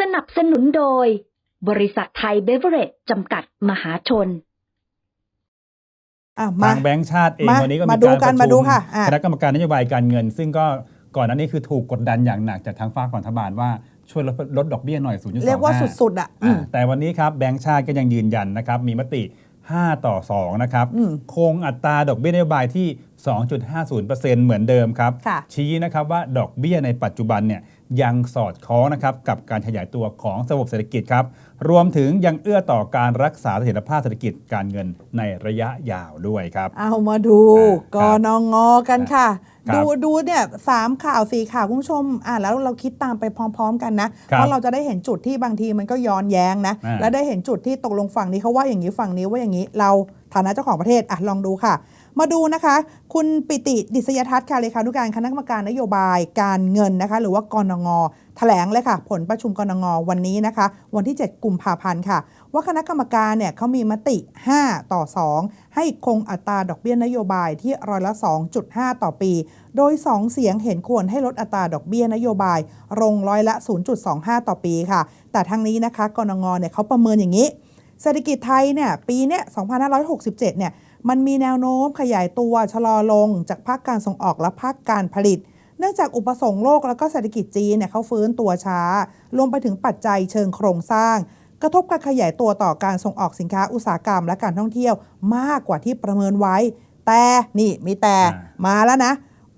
สนับสนุนโดย บริษัทไทยเบเวอเรจจำกัดมหาชนอะมาทางแบงก์ชาติเองมาวันนี้ก็มามีดูการกัปนระมาชุดูมค่ะอะคณะกรรมการนโยบายการเงิน ซึ่งก็ก่อนหน้านี้คือถูกกดดันอย่างหนักจากทางฝั่งของรัฐบาลว่าช่วยลดลดดอกเบี้ยหน่อย0.25เรียกว่าสุดๆอะอืมอ่าแต่วันนี้ครับแบงก์ชาติก็ยังยืนยันนะครับ มีมติ 5 ต่อ 2 นะครับอืมคงอัตราดอกเบี้ยนโยบายที่ 2.50%เหมือนเดิมครับค่ะชี้นะครับว่าดอกเบี้ยในปัจจุบันเนี่ยยังสอดคล้องนะครับกับการขยายตัวของระบบเศรษฐกิจครับ รวมถึงยังเอื้อต่อการรักษาเสถียรภาพเศรษฐกิจการเงินในระยะยาวด้วยครับ เอามาดูอ่ากนงกันค่ะครับดูดูเนี่ยสามข่าวสี่ข่าวคุณผู้ชมอ่าแล้วเราคิดตามไปพร้อม ๆ กันนะครับเพราะเราจะได้เห็นจุดที่บางทีมันก็ย้อนแย้งนะอ่าและได้เห็นจุดที่ตกลงฝั่งนี้เขาว่าอย่างนี้ฝั่งนี้ว่าอย่างนี้เราฐานะเจ้าของประเทศอะลองดูค่ะ มาดูนะคะ คุณปิติดิษยทัศน์ค่ะเลขานุการคณะกรรมการนโยบายการเงินนะคะ หรือว่ากรงงแถลงเลยค่ะ ผลประชุมกรงงวันนี้นะคะ วันที่ 7 กุมภาพันธ์ค่ะ ว่าคณะกรรมการเนี่ยเขามีมติ 5 ต่อ 2 ให้คงอัตราดอกเบี้ยนโยบายที่ร้อยละ 2.5 ต่อปี โดย 2 เสียงเห็นควรให้ลดอัตราดอกเบี้ยนโยบายลงร้อยละ 0.25 ต่อปีค่ะ แต่ทั้งนี้นะคะกรงงเนี่ยเขาประเมินอย่างนี้ เศรษฐกิจไทยเนี่ยปีเนี้ย2567 เนี่ยมันมีแนวโน้มขยายตัวชะลอลงจากภาคการส่งออกและภาคการผลิต เนื่องจากอุปสงค์โลกแล้วก็เศรษฐกิจจีนเนี่ยเขาฟื้นตัวช้ารวมไปถึงปัจจัยเชิงโครงสร้าง กระทบการขยายตัวต่อการส่งออกสินค้าอุตสาหกรรมและการท่องเที่ยวมากกว่าที่ประเมินไว้ แต่นี่มีแต่อ่ามาแล้วนะ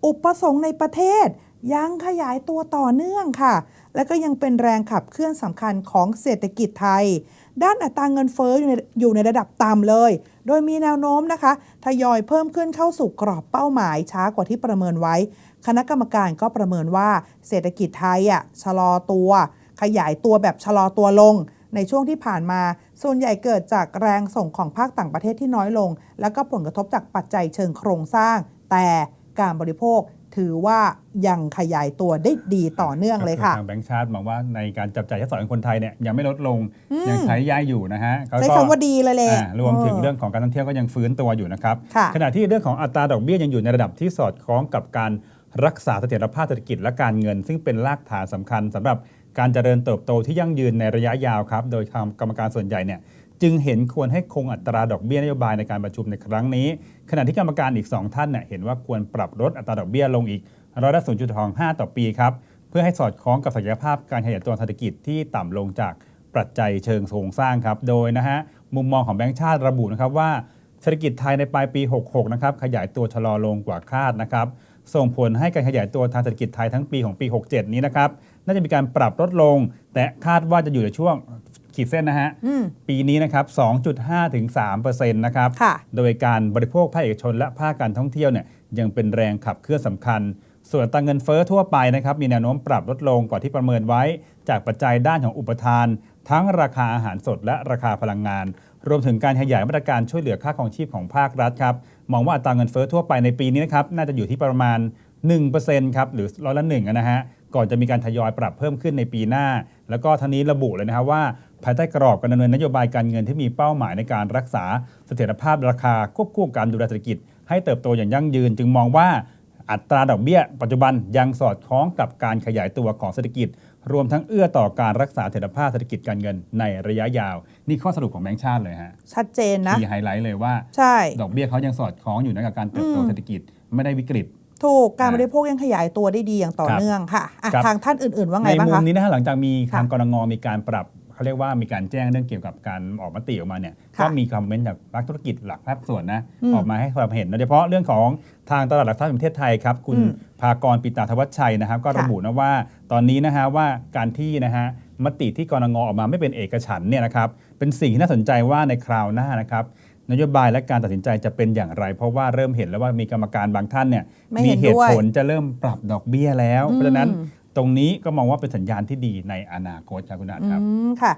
อุปสงค์ในประเทศ ยังขยายตัวต่อเนื่องค่ะ และก็ยังเป็นแรงขับเคลื่อนสำคัญของเศรษฐกิจไทย ด้านอัตราเงินเฟ้ออยู่ในอยู่ในระดับต่ำเลย โดยมีแนวโน้มนะคะ ทยอยเพิ่มขึ้นเข้าสู่กรอบเป้าหมายช้ากว่าที่ประเมินไว้ คณะกรรมการก็ประเมินว่าเศรษฐกิจไทยอะชะลอตัว ขยายตัวแบบชะลอตัวลงในช่วงที่ผ่านมา ส่วนใหญ่เกิดจากแรงส่งของภาคต่างประเทศที่น้อยลง แล้วก็ผลกระทบจากปัจจัยเชิงโครงสร้าง แต่การบริโภค ถือว่ายังขยายตัวได้ดีต่อเนื่องเลยค่ะก็อทางแบงก์ชาติมองว่าในการจับจ่ายใช้สอยของคนไทยเนี่ยยังไม่ลดลงอืมยังใช้ย่ายอยู่นะฮะเขาใช้ก็คำว่าดีเลยแหละอ่ารวมถึงเรื่องของการท่องเที่ยวก็ยังฟื้นตัวอยู่นะครับค่ะขณะที่เรื่องของอัตราดอกเบี้ยยังอยู่ในระดับที่สอดคล้องกับการรักษาเสถียรภาพเศรษฐกิจและการเงิน ซึ่งเป็นรากฐานสำคัญสำหรับการเจริญเติบโตที่ยั่งยืนในระยะยาวครับ โดยทางกรรมการส่วนใหญ่เนี่ย จึงเห็นควรให้คงอัตราดอกเบี้ยนโยบายในการประชุมในครั้งนี้ ขณะที่กรรมการอีก 2 ท่านเนี่ยเห็นว่าควรปรับลดอัตราดอกเบี้ยลงอีกร้อยละ0.25 ต่อปีครับเพื่อให้สอดคล้องกับศักยภาพการขยายตัวเศรษฐกิจที่ต่ำลงจากปัจจัยเชิงโครงสร้างครับโดยนะฮะมุมมองของแบงก์ชาติระบุนะครับว่าเศรษฐกิจไทยในปลายปี 66 นะครับขยายตัวชะลอลงกว่าคาดนะครับส่งผลให้การขยายตัวทางเศรษฐกิจไทยทั้งปีของปี 67 นี้นะครับน่าจะมีการปรับลดลง แต่คาดว่าจะอยู่ในช่วง ขีดเส้นนะฮะ อืม ปีนี้นะครับ 2.5 ถึง3%นะครับ ค่ะ โดยการบริโภคภาคเอกชนและภาคการท่องเที่ยวเนี่ยยังเป็นแรงขับเคลื่อนสำคัญ ส่วนอัตราเงินเฟ้อทั่วไปนะครับมีแนวโน้มปรับลดลงกว่าที่ประเมินไว้ จากปัจจัยด้านของอุปทาน ทั้งราคาอาหารสดและราคาพลังงาน รวมถึงการขยายมาตรการช่วยเหลือค่าครองชีพของภาครัฐครับมองว่าอัตราเงินเฟ้อทั่วไปในปีนี้นะครับน่าจะอยู่ที่ประมาณ 1%ครับหรือร้อยละหนึ่งนะฮะก่อนจะมีการทยอยปรับเพิ่มขึ้นในปีหน้า แล้วก็ทั้งนี้ระบุเลยนะครับว่า ภายใต้กรอบการดำเนินนโยบายการเงินที่มีเป้าหมายในการรักษาเสถียรภาพราคาควบคู่กับการดูแลเศรษฐกิจ ให้เติบโตอย่างยั่งยืน จึงมองว่าอัตราดอกเบี้ย ปัจจุบันยังสอดคล้องกับการขยายตัวของเศรษฐกิจ รวมทั้งเอื้อต่อการรักษาเสถียรภาพเศรษฐกิจการเงินในระยะยาว นี่ข้อสรุปของแบงก์ชาติเลยฮะชัดเจนนะที่ไฮไลท์เลยว่าใช่ดอกเบี้ยเขายังสอดคล้องอยู่นะกับการเติบโตอืมเศรษฐกิจไม่ได้วิกฤตถูกการอ่าบริโภคยังขยายตัวได้ดีอย่างต่อครับเนื่องค่ะอะครับทางท่านอื่นๆว่าไงในบ้างมุมคะนี้นะฮะหลังจากมีทางค่ะกรงงมีการปรับ เขาเรียกว่ามีการแจ้งเรื่องเกี่ยวกับการออกมติออกมาเนี่ยค่ะก็มีคอมเมนต์จากภาคธุรกิจหลักภาคส่วนนะอืมออกมาให้ความเห็นโดยเฉพาะเรื่องของทางตลาดหลักทรัพย์แห่งประเทศไทยครับคุณอืมภากรปิตาธวัชชัยนะครับ ก็ค่ะระบุนะว่าตอนนี้นะฮะว่าการที่นะฮะมติที่กรงงออกมาไม่เป็นเอกฉันท์เนี่ยนะครับเป็นสิ่งที่น่าสนใจว่าในคราวหน้านะครับนโยบายและการตัดสินใจจะเป็นอย่างไร เพราะว่าเริ่มเห็นแล้วว่ามีกรรมการบางท่านเนี่ยไม่มีเห็นเหด้ตุวยผลจะเริ่มปรับดอกเบี้ยแล้วอืมเพราะฉะนั้น ตรงนี้ก็มองว่าเป็นสัญญาณที่ดีในอนาคตครับคุณอาจครับมค่ะ